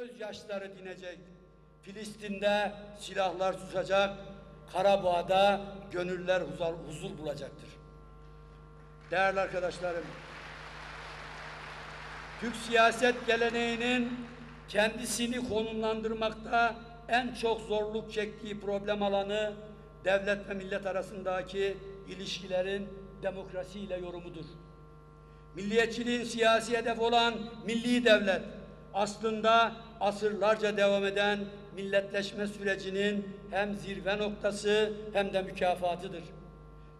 gözyaşları dinecek. Filistin'de silahlar susacak, Karabağ'da gönüller huzur, huzur bulacaktır. Değerli arkadaşlarım, Türk siyaset geleneğinin kendisini konumlandırmakta en çok zorluk çektiği problem alanı devlet ve millet arasındaki ilişkilerin demokrasiyle yorumudur. Milliyetçiliğin siyasi hedef olan milli devlet aslında asırlarca devam eden milletleşme sürecinin hem zirve noktası hem de mükafatıdır.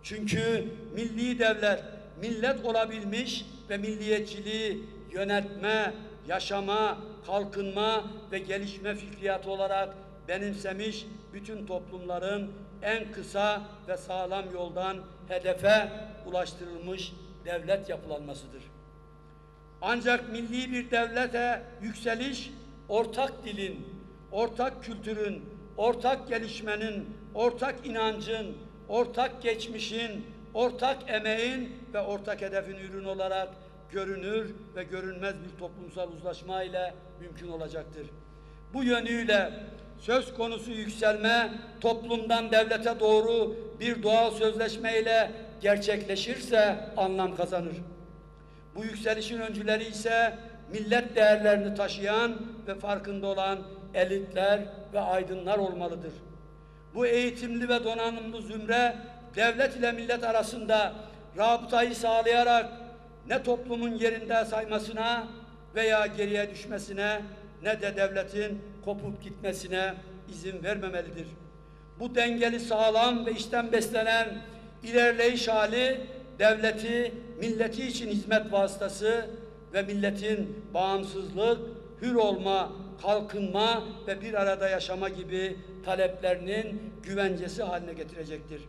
Çünkü milli devlet millet olabilmiş ve milliyetçiliği yönetme, yaşama, kalkınma ve gelişme fikriyatı olarak benimsemiş bütün toplumların en kısa ve sağlam yoldan hedefe ulaştırılmış devlet yapılanmasıdır. Ancak milli bir devlete yükseliş ortak dilin, ortak kültürün, ortak gelişmenin, ortak inancın, ortak geçmişin, ortak emeğin ve ortak hedefin ürünü olarak görünür ve görünmez bir toplumsal uzlaşma ile mümkün olacaktır. Bu yönüyle söz konusu yükselme toplumdan devlete doğru bir doğal sözleşme ile gerçekleşirse anlam kazanır. Bu yükselişin öncüleri ise millet değerlerini taşıyan ve farkında olan elitler ve aydınlar olmalıdır. Bu eğitimli ve donanımlı zümre devlet ile millet arasında rabıtayı sağlayarak ne toplumun yerinde saymasına veya geriye düşmesine ne de devletin kopup gitmesine izin vermemelidir. Bu dengeli sağlam ve işten beslenen ilerleyiş hali devleti, milleti için hizmet vasıtası ve milletin bağımsızlık, hür olma, kalkınma ve bir arada yaşama gibi taleplerinin güvencesi haline getirecektir.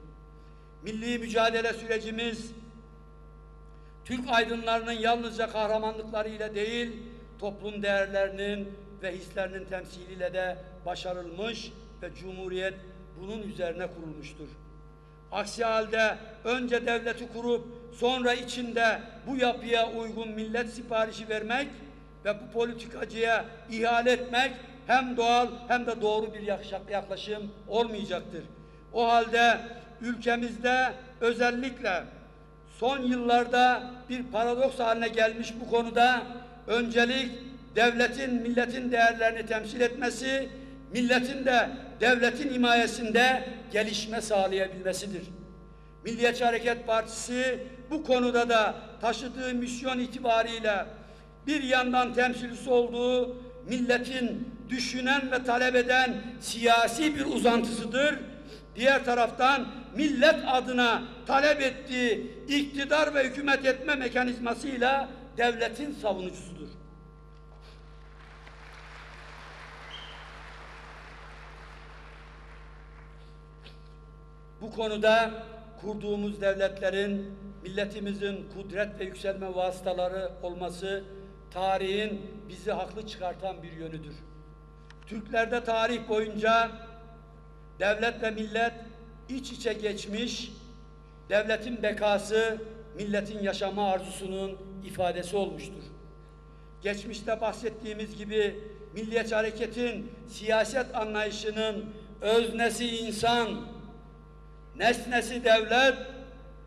Milli mücadele sürecimiz Türk aydınlarının yalnızca kahramanlıklarıyla değil, toplum değerlerinin ve hislerinin temsiliyle de başarılmış ve Cumhuriyet bunun üzerine kurulmuştur. Aksi halde önce devleti kurup sonra içinde bu yapıya uygun millet siparişi vermek ve bu politikacıya ihale etmek hem doğal hem de doğru bir yaklaşım olmayacaktır. O halde ülkemizde özellikle son yıllarda bir paradoks haline gelmiş bu konuda öncelik devletin milletin değerlerini temsil etmesi, milletin de devletin himayesinde gelişme sağlayabilmesidir. Milliyetçi Hareket Partisi bu konuda da taşıdığı misyon itibariyle bir yandan temsilcisi olduğu milletin düşünen ve talep eden siyasi bir uzantısıdır. Diğer taraftan millet adına talep ettiği iktidar ve hükümet etme mekanizmasıyla devletin savunucusudur. Bu konuda kurduğumuz devletlerin milletimizin kudret ve yükselme vasıtaları olması tarihin bizi haklı çıkartan bir yönüdür. Türklerde tarih boyunca devlet ve millet iç içe geçmiş, devletin bekası milletin yaşama arzusunun ifadesi olmuştur. Geçmişte bahsettiğimiz gibi Milliyetçi Hareket'in siyaset anlayışının öznesi insan, nesnesi devlet,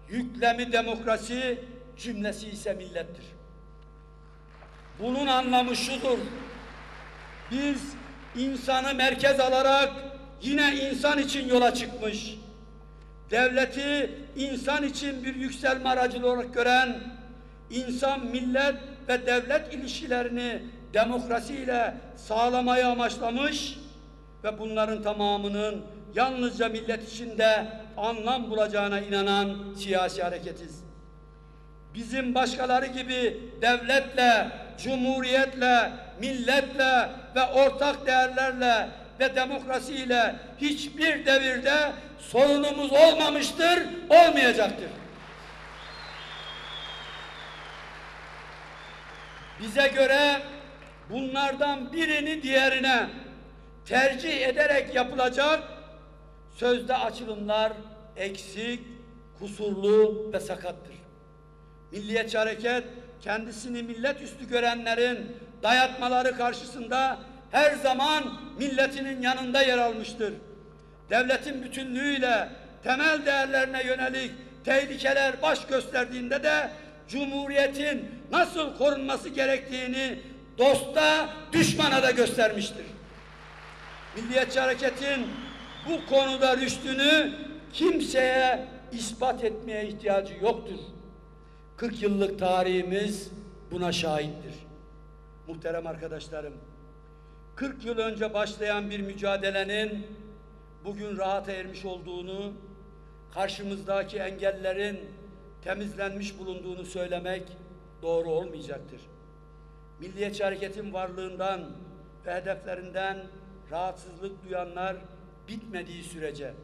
yüklemi demokrasi, cümlesi ise millettir. Bunun anlamı şudur. Biz insanı merkez alarak yine insan için yola çıkmış, devleti insan için bir yükselme aracı olarak gören, insan, millet ve devlet ilişkilerini demokrasiyle sağlamayı amaçlamış ve bunların tamamının yalnızca millet içinde anlam bulacağına inanan siyasi hareketiz. Bizim başkaları gibi devletle, cumhuriyetle, milletle ve ortak değerlerle ve demokrasiyle hiçbir devirde sorunumuz olmamıştır, olmayacaktır. Bize göre bunlardan birini diğerine tercih ederek yapılacak sözde açılımlar eksik, kusurlu ve sakattır. Milliyetçi Hareket kendisini millet üstü görenlerin dayatmaları karşısında her zaman milletinin yanında yer almıştır. Devletin bütünlüğüyle temel değerlerine yönelik tehlikeler baş gösterdiğinde de Cumhuriyetin nasıl korunması gerektiğini dosta, düşmana da göstermiştir. Milliyetçi Hareket'in bu konuda rüştünü kimseye ispat etmeye ihtiyacı yoktur. 40 yıllık tarihimiz buna şahittir. Muhterem arkadaşlarım, 40 yıl önce başlayan bir mücadelenin bugün rahata ermiş olduğunu, karşımızdaki engellerin temizlenmiş bulunduğunu söylemek doğru olmayacaktır. Milliyetçi Hareket'in varlığından ve hedeflerinden rahatsızlık duyanlar bitmediği sürece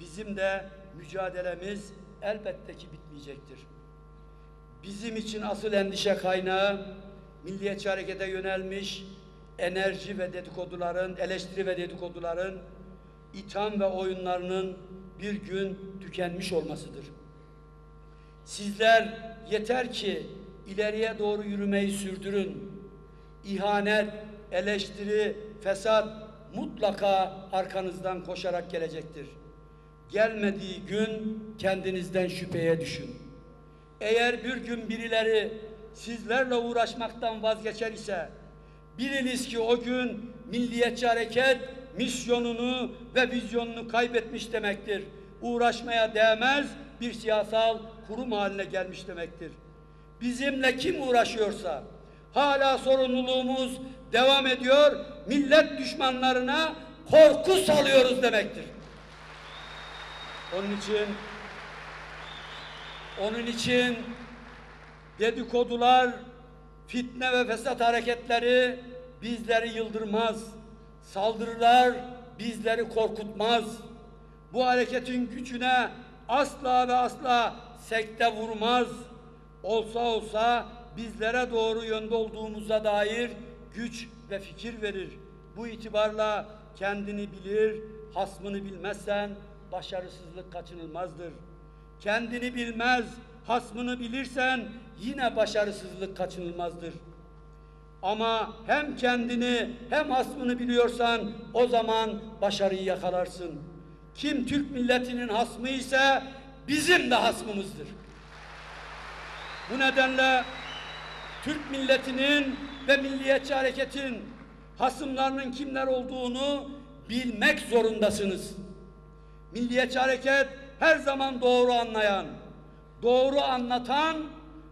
bizim de mücadelemiz elbette ki bitmeyecektir. Bizim için asıl endişe kaynağı Milliyetçi Hareket'e yönelmiş enerji ve dedikoduların, eleştiri ve dedikoduların, itham ve oyunlarının bir gün tükenmiş olmasıdır. Sizler yeter ki ileriye doğru yürümeyi sürdürün. İhanet, eleştiri, fesat mutlaka arkanızdan koşarak gelecektir. Gelmediği gün kendinizden şüpheye düşün. Eğer bir gün birileri sizlerle uğraşmaktan vazgeçer ise biliniz ki o gün Milliyetçi Hareket misyonunu ve vizyonunu kaybetmiş demektir. Uğraşmaya değmez bir siyasal kurum haline gelmiş demektir. Bizimle kim uğraşıyorsa hala sorumluluğumuz devam ediyor. Millet düşmanlarına korku salıyoruz demektir. Onun için onun için dedikodular, fitne ve fesat hareketleri bizleri yıldırmaz. Saldırılar bizleri korkutmaz. Bu hareketin gücüne asla ve asla sekte vurmaz. Olsa olsa bizlere doğru yönde olduğumuza dair güç ve fikir verir. Bu itibarla kendini bilir, hasmını bilmezsen başarısızlık kaçınılmazdır. Kendini bilmez, hasmını bilirsen yine başarısızlık kaçınılmazdır. Ama hem kendini hem hasmını biliyorsan o zaman başarıyı yakalarsın. Kim Türk milletinin hasmı ise bizim de hasmımızdır. Bu nedenle Türk milletinin ve milliyetçi hareketin hasımlarının kimler olduğunu bilmek zorundasınız. Milliyetçi hareket her zaman doğru anlayan, doğru anlatan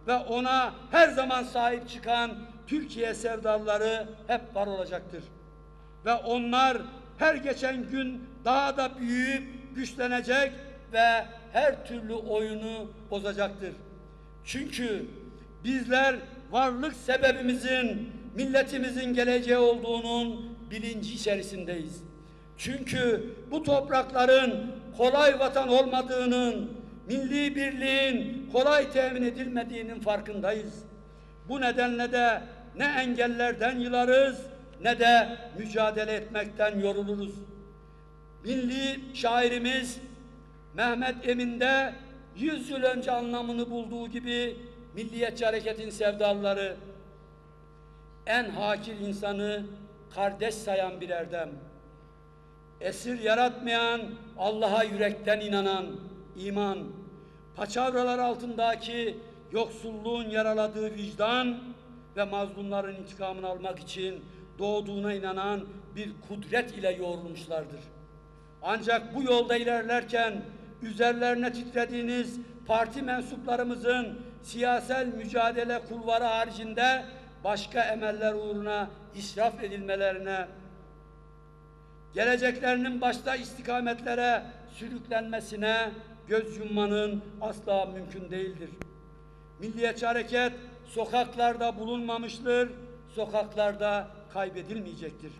ve ona her zaman sahip çıkan Türkiye sevdalıları hep var olacaktır. Ve onlar her geçen gün daha da büyüyüp güçlenecek ve her türlü oyunu bozacaktır. Çünkü bizler varlık sebebimizin milletimizin geleceği olduğunun bilinci içerisindeyiz. Çünkü bu toprakların kolay vatan olmadığının, milli birliğin kolay temin edilmediğinin farkındayız. Bu nedenle de ne engellerden yılarız ne de mücadele etmekten yoruluruz. Milli şairimiz Mehmet Emin'de yüz yıl önce anlamını bulduğu gibi milliyetçi hareketin sevdalıları en hakir insanı kardeş sayan bir erdem. Esir yaratmayan, Allah'a yürekten inanan iman, paçavralar altındaki yoksulluğun yaraladığı vicdan ve mazlumların intikamını almak için doğduğuna inanan bir kudret ile yoğrulmuşlardır. Ancak bu yolda ilerlerken üzerlerine titrediğiniz parti mensuplarımızın siyasal mücadele kulvarı haricinde başka emeller uğruna israf edilmelerine, geleceklerinin başta istikametlere sürüklenmesine göz yummanın asla mümkün değildir. Milliyetçi hareket sokaklarda bulunmamıştır, sokaklarda kaybedilmeyecektir.